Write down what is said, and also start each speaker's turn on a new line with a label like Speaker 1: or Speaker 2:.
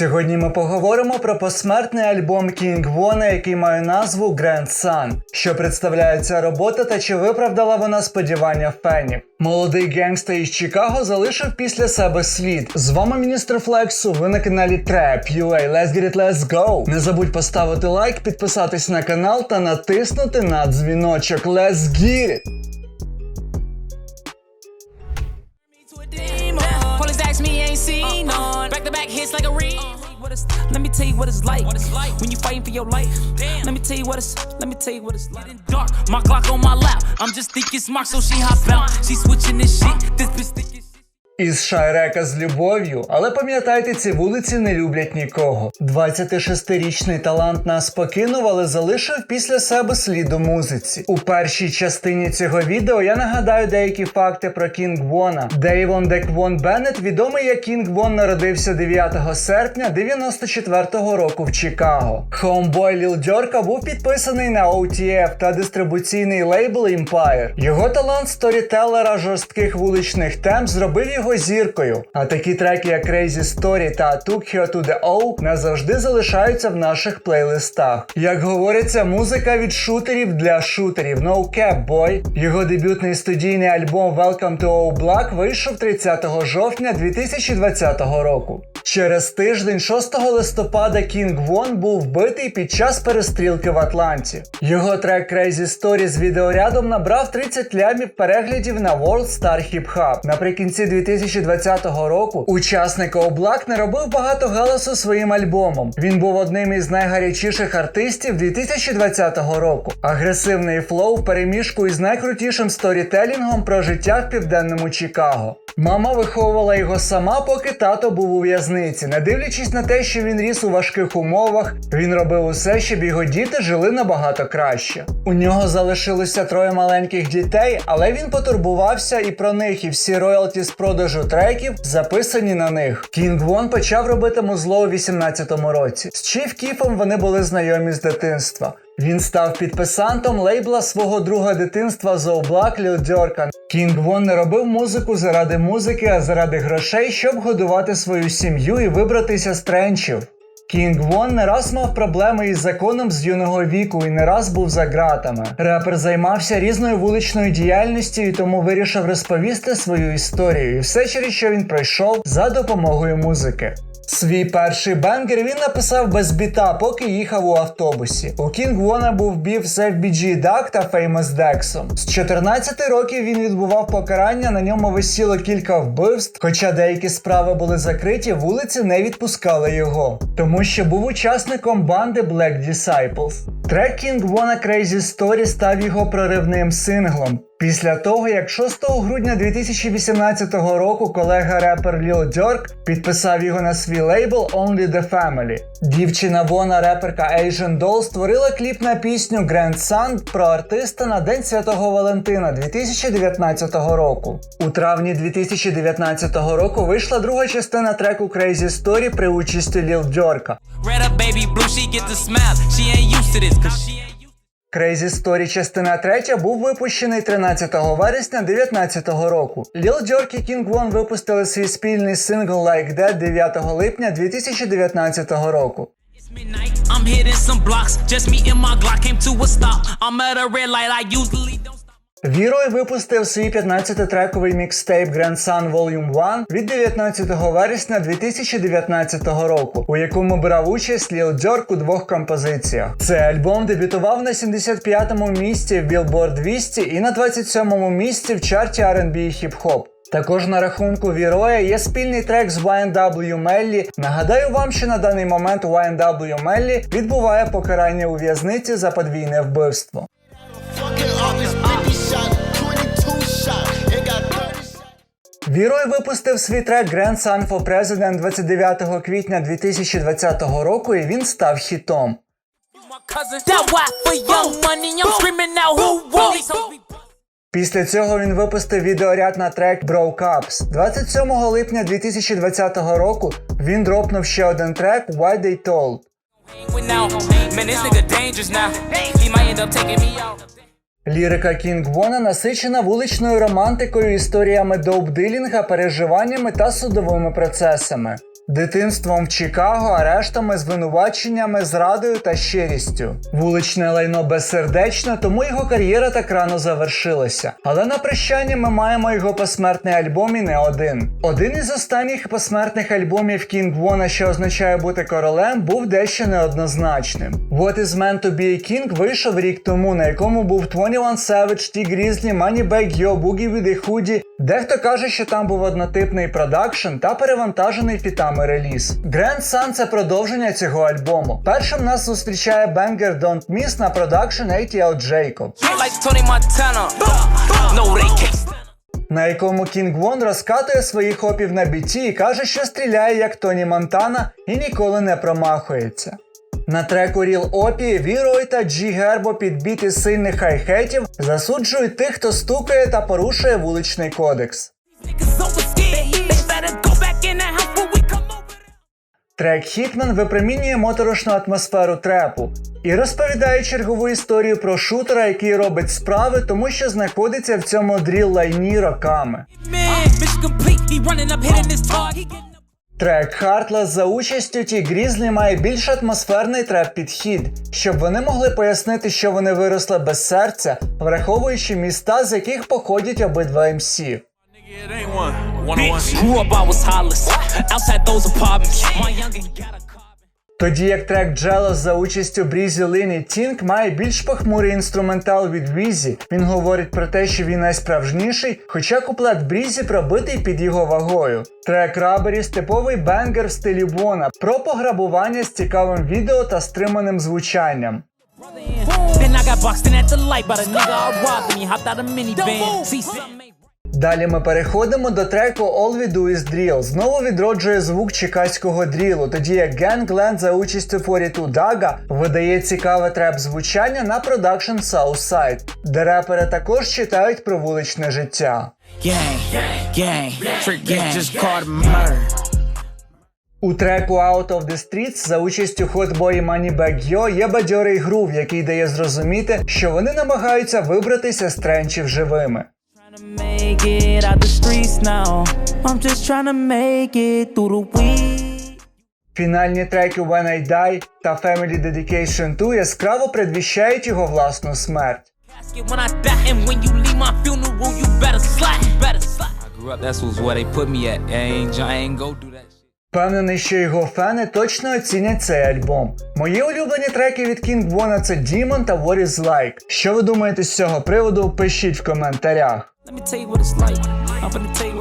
Speaker 1: Сьогодні ми поговоримо про посмертний альбом King Вона, який має назву Grand Sun. Що представляє ця робота та чи виправдала вона сподівання фенів? Молодий генгста із Чикаго залишив після себе слід. З вами міністр Флексу. Ви на каналі Trap UA. Let's get it, let's go! Не забудь поставити лайк, підписатись на канал та натиснути на дзвіночок. Let's get it!
Speaker 2: Me, ain't seen uh, uh. none. Back to back hits like a ring. Uh. What let me tell you what it's like. What it's like when you fighting for your life. Damn. Let me tell you what it's. Let me tell you what it's like. Getting dark. My Glock on my lap. I'm just thinking smart, so she hop out. She switching this shit. This bitch thinking.
Speaker 1: Із Шайрека з любов'ю, але пам'ятайте, ці вулиці не люблять нікого. 26-річний талант нас покинув, але залишив після себе слід у музиці. У першій частині цього відео я нагадаю деякі факти про Кінг Вона. Дейвон Деквон Беннет, відомий як Кінг Вон, народився 9 серпня 94-го року в Чикаго. Homeboy Ліл Дьорка був підписаний на OTF та дистрибуційний лейбл Empire. Його талант сторітелера жорстких вуличних тем зробив його зіркою. А такі треки, як Crazy Story та Took Her to the O назавжди залишаються в наших плейлистах. Як говориться, музика від шутерів для шутерів. No Cap Boy. Його дебютний студійний альбом Welcome to O Black вийшов 30 жовтня 2020 року. Через тиждень, 6 листопада, Кінг Вон був вбитий під час перестрілки в Атланті. Його трек Crazy Story з відеорядом набрав 30 лямів переглядів на World Star Hip Hop. Наприкінці 2020 року учасник Облак не робив багато галасу своїм альбомом. Він був одним із найгарячіших артистів 2020 року. Агресивний флоу в переміжку із найкрутішим сторітелінгом про життя в південному Чикаго. Мама виховувала його сама, поки тато був у в'язниці. Не дивлячись на те, що він ріс у важких умовах, він робив усе, щоб його діти жили набагато краще. У нього залишилося троє маленьких дітей, але він потурбувався і про них, і всі роялті з продажу треків записані на них. Кінг Вон почав робити музло у 18-му році. З Чіф Кіфом вони були знайомі з дитинства. Він став підписантом лейбла свого друга дитинства The Блак Ліл Дьоркан. Кінг Вон не робив музику заради музики, а заради грошей, щоб годувати свою сім'ю і вибратися з тренчів. Кінг Вон не раз мав проблеми із законом з юного віку і не раз був за ґратами. Репер займався різною вуличною діяльністю і тому вирішив розповісти свою історію і все, через що він пройшов за допомогою музики. Свій перший бенгер він написав без біта, поки їхав у автобусі. У Кінг Вона був бів FBG Duck та Famous Dexом. З 14 років він відбував покарання, на ньому висіло кілька вбивств, хоча деякі справи були закриті, вулиці не відпускали його, тому що був учасником банди Black Disciples. Трек Кінг Вона Crazy Story став його проривним синглом. Після того, як 6 грудня 2018 року колега репер Ліл Дьорк підписав його на свій лейбл Only the Family. Дівчина Вона, реперка Asian Doll, створила кліп на пісню Grand Sun про артиста на День Святого Валентина 2019 року. У травні 2019 року вийшла друга частина треку Crazy Story при участі Ліл Дьорка.
Speaker 2: Baby blue, she get the smile. She ain't used to this, cause she ain't
Speaker 1: Crazy Story частина 3 був випущений 13 вересня 2019 року. Lil Durk і King Von випустили свій спільний сингл Like That 9 липня 2019 року.
Speaker 2: I'm hitting some blocks. Just me and my Glock came to a stop. I'm at a red light. I usually don't.
Speaker 1: Вірой випустив свій 15-трековий мікстейп Grand Sun Volume 1 від 19 вересня 2019 року, у якому брав участь Ліл Дьорк у двох композиціях. Цей альбом дебютував на 75-му місці в Billboard 200 і на 27-му місці в чарті R&B і хіп-хоп. Також на рахунку Віроя є спільний трек з YNW Melly. Нагадаю вам, що на даний момент YNW Melly відбуває покарання у в'язниці за подвійне вбивство. Вірой випустив свій трек Grand Sun for President 29 квітня 2020 року, і він став хітом. Після цього він випустив відеоряд на трек Broke Ups. 27 липня 2020 року він дропнув ще один трек Why They Told. Лірика Кінг Вона насичена вуличною романтикою, історіями доубдилінга, переживаннями та судовими процесами. дитинством в Чикаго, арештами, звинуваченнями, зрадою та щирістю. Вуличне лайно безсердечне, тому його кар'єра так рано завершилася. Але на прощання ми маємо його посмертний альбом і не один. Один із останніх посмертних альбомів Кінг Вона, що означає бути королем, був дещо неоднозначним. What is meant to be a King вийшов рік тому, на якому був 21 Savage, T Grizzly, Moneybag Yo, Boogie with a Hoodie. Дехто каже, що там був однотипний продакшн та перевантажений фітами реліз. Grand Sun – це продовження цього альбому. Першим нас зустрічає бенгер Don't Miss на продакшн ATL Jacob. На якому Кінг Вон розкатує своїх хопів на біті і каже, що стріляє як Тоні Монтана і ніколи не промахується. На треку Real Опі Вірой та Джі Гербо під біти сильних хай-хетів засуджують тих, хто стукає та порушує вуличний кодекс. Трек Хітман випромінює моторошну атмосферу трепу і розповідає чергову історію про шутера, який робить справи, тому що знаходиться в цьому дріл лайні роками. Трек Хартла за участю Ті Грізлі має більш атмосферний треп-підхід, щоб вони могли пояснити, що вони виросли без серця, враховуючи міста, з яких походять обидва МС.
Speaker 2: Grew up, I was. Outside those apartments. My youngin' got a.
Speaker 1: Тоді як трек Jealous за участю Брізі Лін і Тінк має більш похмурий інструментал від Візі. Він говорить про те, що він найсправжніший, хоча куплет Брізі пробитий під його вагою. Трек Раберіс типовий бенгер в стилі Вона про пограбування з цікавим відео та стриманим звучанням.
Speaker 2: Then I got boxed in at the light by the nigga I robbed me. Hopped out a minivan. See, something
Speaker 1: Далі ми переходимо до треку All We Do Is Drill. Знову відроджує звук чекаського дрілу, тоді як Gangland за участю 42 Дага видає цікаве треп звучання на продакшн Southside, де репери також читають про вуличне життя. У треку Out of the Streets за участю Hotboy і Moneybag Yo є бадьорий грув, який дає зрозуміти, що вони намагаються вибратися з тренчів живими.
Speaker 2: Trying to make it out the streets now. I'm just trying to make it through the week.
Speaker 1: Fінальні треки When I Die та Family Dedication 2 яскраво предвіщають його власну смерть. Впевнений, що його фени точно оцінять цей альбом. Мої улюблені треки від King Вона це Demon та What Is Like. Що ви думаєте з цього приводу? Пишіть в коментарях.
Speaker 2: Let me tell you what it's like. I'm gonna tell you